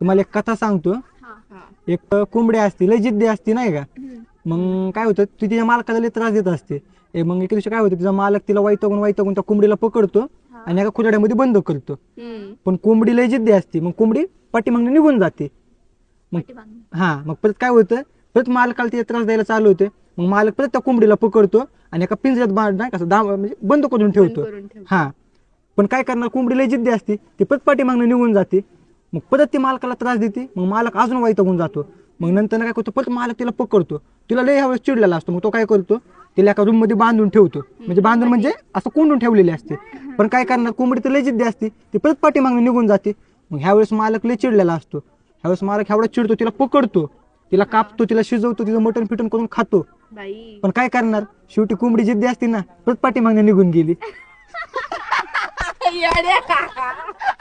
तुम्हाला एक कथा सांगतो. हा. एक कोंबडी असते लय जिद्दी असते नाही का? मग काय होतं ती तिच्या मालकाला लय त्रास देत असते. ए मग एके दिवशी काय होतं तिचा मालक तिला वैतागून वैतागून त्या कोंबडीला पकडतो आणि एका खुराड्यामध्ये बंद करतो. पण कोंबडी लय जिद्दी असते. मग कोंबडी पाठीमागणे निघून जाते. मग हा मग परत काय होतं परत मालकाला तिला त्रास द्यायला चालू होते. मग मालक परत त्या कोंबडीला पकडतो आणि एका पिंजऱ्यात बांध नाही कसं दाम म्हणजे बंद करून ठेवतो. हा. पण काय करणार कोंबडी लय जिद्दी असते ती परत पाठीमागनं निघून जाते. मग परत ती मालकाला त्रास देते मग मालक अजून वैतागून जातो. मग नंतर काय करतो परत मालक तिला पकडतो. तिला लय ह्यावेळेस चिडलेला असतो मग तो काय करतो तिला एका रूममध्ये बांधून ठेवतो. म्हणजे बांधून म्हणजे असं कोंडून ठेवलेली असते. पण काय करणार कोंबडी तर लय जिद्दी असते ती परत पाठीमागनं निघून जाते. मग ह्यावेळेस मालक लय चिडलेला असतो. ह्यावेळेस मालक एवढा चिडतो तिला पकडतो. तिला कापतो तिला शिजवतो तिचं मटण फिटण करून खातो. पण काय करणार शेवटी कोंबडी जिद्दी असते ना परत पाठीमागनं निघून गेली.